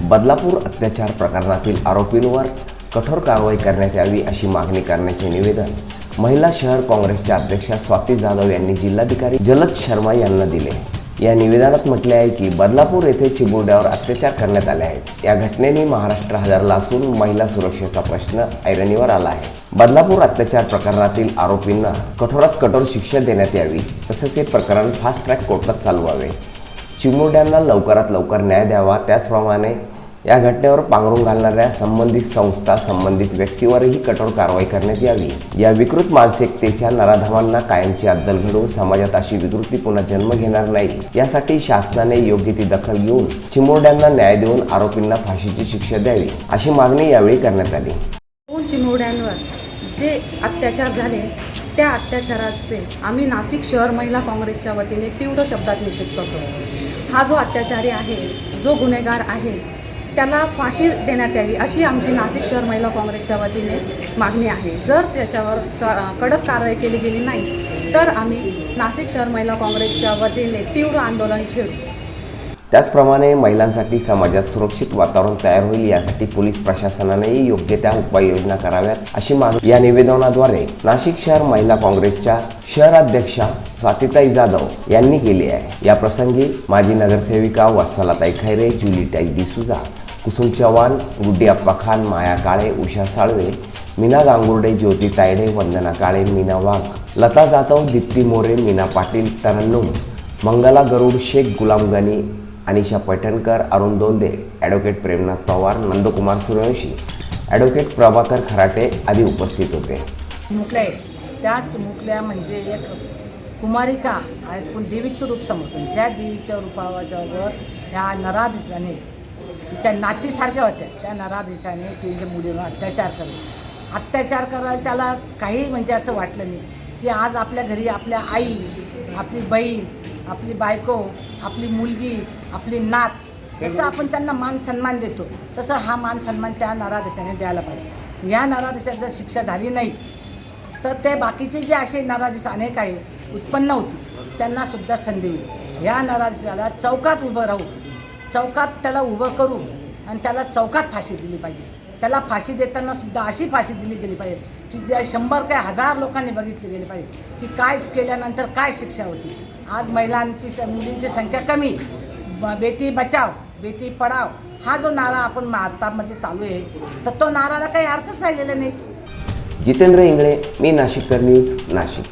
बदलापूर अत्याचार प्रकरणातील आरोपींवर कठोर कारवाई करण्यात यावी अशी मागणी करण्याचे निवेदन महिला शहर काँग्रेसच्या अध्यक्षा स्वाती जाधव यांनी जिल्हाधिकारी जलद शर्मा यांना दिले. या निवेदनात म्हटले आहे की बदलापूर येथे चिमुरड्यावर अत्याचार करण्यात आले आहेत. या घटनेने महाराष्ट्र हजारला असून महिला सुरक्षेचा प्रश्न ऐरणीवर आला आहे. बदलापूर अत्याचार प्रकरणातील आरोपींना कठोरात कठोर शिक्षा देण्यात यावी तसेच हे प्रकरण फास्ट ट्रॅक कोर्टात चालवावे. चिमुरड्यांना लवकरात लवकर न्याय द्यावा. त्याचप्रमाणे या घटनेवर पांघरून घालणाऱ्या संबंधित संस्था संबंधित व्यक्तीवरही कठोर कारवाई करण्यात यावी. या विकृत मानसिकतेच्या नराधमांना कायमची अद्दल घडवून समाजात अशी विकृती पुन्हा जन्म घेणार नाही. यासाठी शासनाने योग्य ती दखल घेऊन चिमुरड्यांना न्याय देऊन आरोपींना फाशीची शिक्षा द्यावी अशी मागणी यावेळी करण्यात आली. चिमुरड्यांवर जे अत्याचार झाले त्या अत्याचाराचे आम्ही नाशिक शहर महिला काँग्रेसच्या वतीने तीव्र शब्दात निषेध करतो. हा जो अत्याचारी आहे जो गुन्हेगार आहे त्याला फाशी देण्यात यावी अशी आमची नाशिक शहर महिला काँग्रेसच्या वतीने मागणी आहे. जर त्याच्यावर कडक कारवाई केली गेली नाही तर आम्ही नाशिक शहर महिला काँग्रेसच्या वतीने तीव्र आंदोलन छेडू. त्याचप्रमाणे महिलांसाठी समाजात सुरक्षित वातावरण तयार होईल यासाठी पोलीस प्रशासनानेही योग्य त्या उपाययोजना कराव्यात अशी मागणी या निवेदनाद्वारे नाशिक शहर महिला काँग्रेसच्या शहराध्यक्षा स्वातिताई जाधव यांनी केली आहे. या प्रसंगी माजी नगरसेविका वत्सलाताई खैरे जुलीताई डिसुजा कुसुम चव्हाण गुड्डीअप्पा खान माया काळे उषा साळवे मीना गांगुर्डे ज्योती तायडे वंदना काळे मीना वाघ लता जाधव दीप्ती मोरे मीना पाटील तरन्नुम मंगला गरुड शेख गुलाम गनी अनिशा पैठणकर अरुण दोंदे ॲडव्होकेट प्रेमनाथ पवार नंदकुमार सूर्यवंशी. ॲडव्होकेट प्रभाकर खराटे आदी उपस्थित होते. मुकल्या त्याच मुकल्या म्हणजे एक कुमारिका ऐकून देवीचं रूप समजून त्या देवीच्या रूपावर ह्या नराधिशाने तिच्या नातीसारख्या होत्या. त्या नराधिशाने तिच्या मुलीवर अत्याचार करणे अत्याचार करायला त्याला काही म्हणजे असं वाटलं नाही की आज आपल्या घरी आपल्या आई आपली बहीण आपली बायको आपली मुलगी आपली नात जसं आपण त्यांना मान सन्मान देतो तसं हा मान सन्मान त्या नराधीशाने द्यायला पाहिजे. या नराधीशात जर शिक्षा झाली नाही तर ते बाकीचे जे असे नराधीश अनेक आहे उत्पन्न होती त्यांना सुद्धा संधी होईल या नराधीशाला चौकात उभं राहू चौकात त्याला उभं करू आणि त्याला चौकात फाशी दिली पाहिजे. त्याला फाशी देताना सुद्धा अशी फाशी दिली गेली पाहिजे की ज्या शंभर काय हजार लोकांनी बघितली गेली पाहिजे की काय केल्यानंतर काय शिक्षा होती. आज महिलांची मुलींची संख्या कमी. ब- बेटी बचाव बेटी पढाव हा जो नारा आपण भारतामध्ये म्हणजे चालू आहे तर तो नाराला काही अर्थच राहिलेला नाही. जितेंद्र इंगळे मी नाशिककर न्यूज नाशिक.